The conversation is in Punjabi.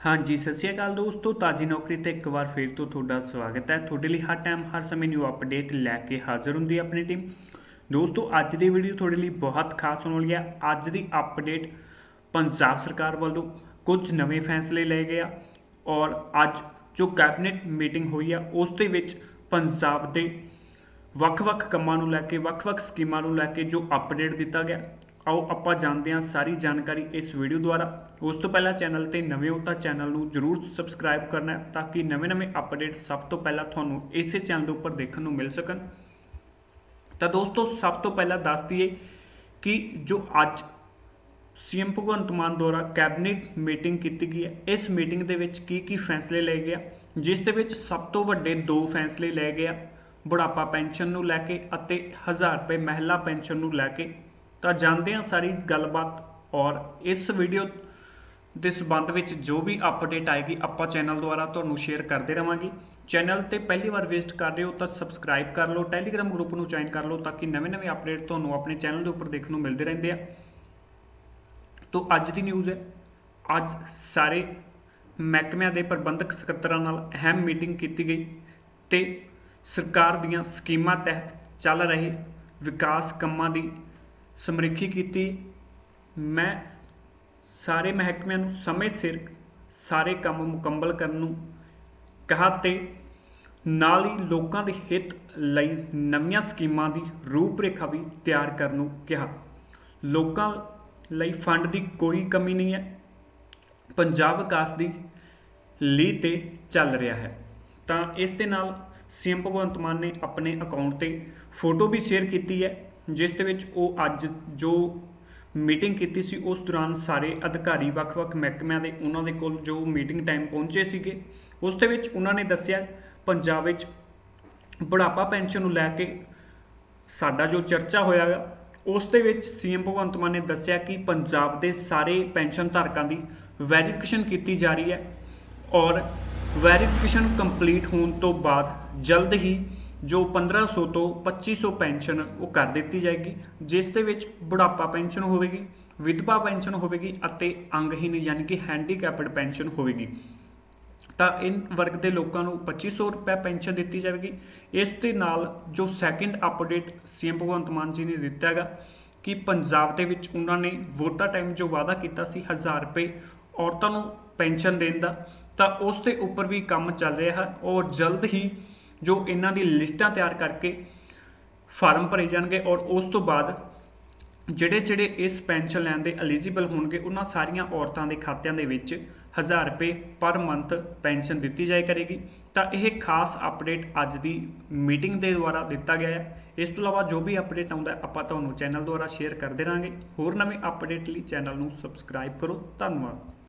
ਹਾਂਜੀ, ਸਤਿ ਸ਼੍ਰੀ ਅਕਾਲ ਦੋਸਤੋ, ਤਾਜੀ ਨੌਕਰੀ ਤੇ ਇੱਕ ਵਾਰ ਫੇਰ ਤੋਂ ਤੁਹਾਡਾ ਸਵਾਗਤ ਹੈ। ਤੁਹਾਡੇ ਲਈ ਹਰ ਟਾਈਮ ਹਰ ਸਮੇਂ ਨਿਊ ਅਪਡੇਟ ਲੈ ਕੇ ਹਾਜ਼ਰ ਹੁੰਦੀ ਹੈ ਆਪਣੀ ਟੀਮ ਦੋਸਤੋ, ਅੱਜ ਦੀ ਵੀਡੀਓ ਤੁਹਾਡੇ ਲਈ ਬਹੁਤ ਖਾਸ ਹੋਣ ਵਾਲੀ ਹੈ। ਅੱਜ ਦੀ ਅਪਡੇਟ ਪੰਜਾਬ ਸਰਕਾਰ ਵੱਲੋਂ ਕੁਝ ਨਵੇਂ ਫੈਸਲੇ ਲਏ ਗਏ ਆ ਔਰ ਅੱਜ ਜੋ ਕੈਬਨਿਟ ਮੀਟਿੰਗ ਹੋਈ ਆ, ਉਸ ਦੇ ਵਿੱਚ ਪੰਜਾਬ ਦੇ ਵੱਖ-ਵੱਖ ਕੰਮਾਂ ਨੂੰ ਲੈ ਕੇ, ਵੱਖ-ਵੱਖ ਸਕੀਮਾਂ ਨੂੰ ਲੈ ਕੇ ਜੋ ਅਪਡੇਟ ਦਿੱਤਾ ਗਿਆ ਆਓ ਆਪਾਂ ਜਾਣਦੇ ਹਾਂ ਸਾਰੀ ਜਾਣਕਾਰੀ ਇਸ ਵੀਡੀਓ ਦੁਆਰਾ। ਉਸ ਤੋਂ ਪਹਿਲਾਂ ਚੈਨਲ ਤੇ ਨਵੇਂ ਹੋ ਤਾਂ ਚੈਨਲ ਨੂੰ ਜਰੂਰ ਸਬਸਕ੍ਰਾਈਬ ਕਰਨਾ ਹੈ ਤਾਂ ਕਿ ਨਵੇਂ-ਨਵੇਂ ਅਪਡੇਟ ਸਭ ਤੋਂ ਪਹਿਲਾਂ ਤੁਹਾਨੂੰ ਇਸੇ ਚੈਨਲ ਦੇ ਉੱਪਰ ਦੇਖਣ ਨੂੰ ਮਿਲ ਸਕਣ। ਤਾਂ ਦੋਸਤੋ, ਸਭ ਤੋਂ ਪਹਿਲਾਂ ਦੱਸ ਦਈਏ ਕਿ ਜੋ ਅੱਜ ਸੀਐਮ ਭਗਵੰਤ ਮਾਨ ਦੁਆਰਾ ਕੈਬਨਿਟ ਮੀਟਿੰਗ ਕੀਤੀ ਗਈ ਹੈ, ਇਸ ਮੀਟਿੰਗ ਦੇ ਵਿੱਚ ਕੀ ਕੀ ਫੈਸਲੇ ਲਏ ਗਏ ਆ, ਜਿਸ ਦੇ ਵਿੱਚ ਸਭ ਤੋਂ ਵੱਡੇ ਦੋ ਫੈਸਲੇ ਲਏ ਗਏ ਆ, ਬੁਢਾਪਾ ਪੈਨਸ਼ਨ ਨੂੰ ਲੈ ਕੇ ਅਤੇ 1000 ਰੁਪਏ ਮਹਿਲਾ ਪੈਨਸ਼ਨ ਨੂੰ ਲੈ ਕੇ। ਤਾਂ ਜਾਣਦੇ ਹਾਂ ਸਾਰੀ ਗੱਲਬਾਤ ਔਰ ਇਸ ਵੀਡੀਓ ਦੇ ਸੰਬੰਧ ਵਿੱਚ ਜੋ ਵੀ ਅਪਡੇਟ ਆਏਗੀ ਆਪਾਂ ਚੈਨਲ ਦੁਆਰਾ ਤੁਹਾਨੂੰ ਸ਼ੇਅਰ ਕਰਦੇ ਰਵਾਂਗੇ। ਚੈਨਲ ਤੇ ਪਹਿਲੀ ਵਾਰ ਵਿਜ਼ਿਟ ਕਰ ਰਹੇ ਹੋ ਤਾਂ ਸਬਸਕ੍ਰਾਈਬ ਕਰ ਲਓ ਟੈਲੀਗ੍ਰਾਮ ਗਰੁੱਪ ਨੂੰ ਜੁਆਇਨ ਕਰ ਲਓ ਤਾਂ ਕਿ ਨਵੇਂ-ਨਵੇਂ ਅਪਡੇਟ ਤੁਹਾਨੂੰ ਆਪਣੇ ਚੈਨਲ ਦੇ ਉੱਪਰ ਦੇਖਣ ਨੂੰ ਮਿਲਦੇ ਰਹਿੰਦੇ ਆ। ਤੋਂ ਅੱਜ ਦੀ ਨਿਊਜ਼ ਹੈ, ਅੱਜ ਸਾਰੇ ਮਹਿਕਮਿਆਂ ਦੇ ਪ੍ਰਬੰਧਕ ਸਕੱਤਰਾਂ ਨਾਲ ਅਹਿਮ ਮੀਟਿੰਗ ਕੀਤੀ ਗਈ ਤੇ ਸਰਕਾਰ ਦੀਆਂ ਸਕੀਮਾਂ ਤਹਿਤ ਚੱਲ ਰਹੇ ਵਿਕਾਸ ਕੰਮਾਂ ਦੀ ਸਮਰੀਖੀ ਕੀਤੀ। ਮੈਂ ਸਾਰੇ ਮਹਿਕਮਿਆਂ ਨੂੰ ਸਮੇਂ ਸਿਰ ਸਾਰੇ ਕੰਮ ਮੁਕੰਮਲ ਕਰਨ ਨੂੰ ਕਹਾ ਤੇ ਨਾਲ ਹੀ ਲੋਕਾਂ ਦੇ ਹਿੱਤ ਲਈ ਨਵੀਆਂ ਸਕੀਮਾਂ ਦੀ ਰੂਪਰੇਖਾ ਵੀ ਤਿਆਰ ਕਰਨ ਨੂੰ ਕਿਹਾ। ਲੋਕਾਂ ਲਈ ਫੰਡ ਦੀ ਕੋਈ ਕਮੀ ਨਹੀਂ ਹੈ। ਪੰਜਾਬ ਵਿਕਾਸ ਦੀ ਲੀ ਤੇ ਚੱਲ ਰਿਹਾ ਹੈ। ਤਾਂ ਇਸ ਦੇ ਨਾਲ ਸੀਐਮ ਭਗਵੰਤ ਮਾਨ ਨੇ ਆਪਣੇ ਅਕਾਊਂਟ ਤੇ ਫੋਟੋ ਵੀ ਸ਼ੇਅਰ ਕੀਤੀ ਹੈ। ਜਿਸ ਦੇ ਵਿੱਚ ਉਹ ਅੱਜ ਜੋ ਮੀਟਿੰਗ ਕੀਤੀ ਸੀ, ਉਸ ਦੌਰਾਨ ਸਾਰੇ ਅਧਿਕਾਰੀ ਵੱਖ-ਵੱਖ ਮਹਿਕਮਿਆਂ ਦੇ ਉਹਨਾਂ ਦੇ ਕੋਲ ਜੋ ਮੀਟਿੰਗ ਟਾਈਮ ਪਹੁੰਚੇ ਸੀਗੇ, ਉਸ ਦੇ ਵਿੱਚ ਉਹਨਾਂ ਨੇ ਦੱਸਿਆ, ਪੰਜਾਬ ਵਿੱਚ ਬੁਢਾਪਾ ਪੈਨਸ਼ਨ ਨੂੰ ਲੈ ਕੇ ਸਾਡਾ ਜੋ ਚਰਚਾ ਹੋਇਆ ਗਾ ਉਸ ਦੇ ਵਿੱਚ ਸੀਐਮ ਭਗਵੰਤ ਮਾਨ ਨੇ ਦੱਸਿਆ ਕਿ ਪੰਜਾਬ ਦੇ ਸਾਰੇ ਪੈਨਸ਼ਨ ਧਾਰਕਾਂ ਦੀ ਵੈਰੀਫਿਕੇਸ਼ਨ ਕੀਤੀ ਜਾ ਰਹੀ ਹੈ ਔਰ ਵੈਰੀਫਿਕੇਸ਼ਨ ਕੰਪਲੀਟ ਹੋਣ ਤੋਂ ਬਾਅਦ ਜਲਦ ਹੀ ਜੋ 1500 ਤੋਂ 2500 ਪੈਨਸ਼ਨ ਉਹ ਕਰ ਦਿੱਤੀ ਜਾਏਗੀ, ਜਿਸ ਦੇ ਵਿੱਚ ਬੁਢਾਪਾ ਪੈਨਸ਼ਨ ਹੋਵੇਗੀ, ਵਿਧਵਾ ਪੈਨਸ਼ਨ ਹੋਵੇਗੀ ਅਤੇ ਅੰਗਹੀਨ ਯਾਨੀ ਕਿ ਹੈਂਡੀਕੈਪਡ ਪੈਨਸ਼ਨ ਹੋਵੇਗੀ। ਤਾਂ ਇਨ ਵਰਗ ਦੇ ਲੋਕਾਂ ਨੂੰ 2500 ਰੁਪਏ ਪੈਨਸ਼ਨ ਦਿੱਤੀ ਜਾਵੇਗੀ। ਇਸ ਦੇ ਨਾਲ ਜੋ second update CM Bhagwant Mann ji ਨੇ ਦਿੱਤਾ ਹੈਗਾ, ਕਿ ਪੰਜਾਬ ਦੇ ਵਿੱਚ ਉਹਨਾਂ ਨੇ ਵੋਟਾਂ ਟਾਈਮ ਜੋ ਵਾਅਦਾ ਕੀਤਾ ਸੀ 1000 ਰੁਪਏ ਔਰਤਾਂ ਨੂੰ ਪੈਨਸ਼ਨ ਦੇਣ ਦਾ, ਤਾਂ ਉਸ ਦੇ ਉੱਪਰ ਵੀ ਕੰਮ ਚੱਲ ਰਿਹਾ ਹੈ ਔਰ ਜਲਦ ਹੀ ਜੋ ਇਹਨਾਂ ਦੀ ਲਿਸਟਾਂ ਤਿਆਰ ਕਰਕੇ ਫਾਰਮ ਭਰੇ ਜਾਣਗੇ ਔਰ ਉਸ ਤੋਂ ਬਾਅਦ ਜਿਹੜੇ ਜਿਹੜੇ ਇਸ ਪੈਨਸ਼ਨ ਲੈਣ ਦੇ ਐਲੀਜੀਬਲ ਹੋਣਗੇ, ਉਹਨਾਂ ਸਾਰੀਆਂ ਔਰਤਾਂ ਦੇ ਖਾਤਿਆਂ ਦੇ ਵਿੱਚ 1000 ਰੁਪਏ ਪਰ ਮੰਥ ਪੈਨਸ਼ਨ ਦਿੱਤੀ ਜਾਇਆ ਕਰੇਗੀ। ਤਾਂ ਇਹ ਖਾਸ ਅਪਡੇਟ ਅੱਜ ਦੀ ਮੀਟਿੰਗ ਦੇ ਦੁਆਰਾ ਦਿੱਤਾ ਗਿਆ ਹੈ। ਇਸ ਤੋਂ ਇਲਾਵਾ ਜੋ ਵੀ ਅਪਡੇਟ ਆਉਂਦਾ, ਆਪਾਂ ਤੁਹਾਨੂੰ ਚੈਨਲ ਦੁਆਰਾ ਸ਼ੇਅਰ ਕਰਦੇ ਰਹਾਂਗੇ। ਹੋਰ ਨਵੇਂ ਅਪਡੇਟ ਲਈ ਚੈਨਲ ਨੂੰ ਸਬਸਕ੍ਰਾਈਬ ਕਰੋ। ਧੰਨਵਾਦ।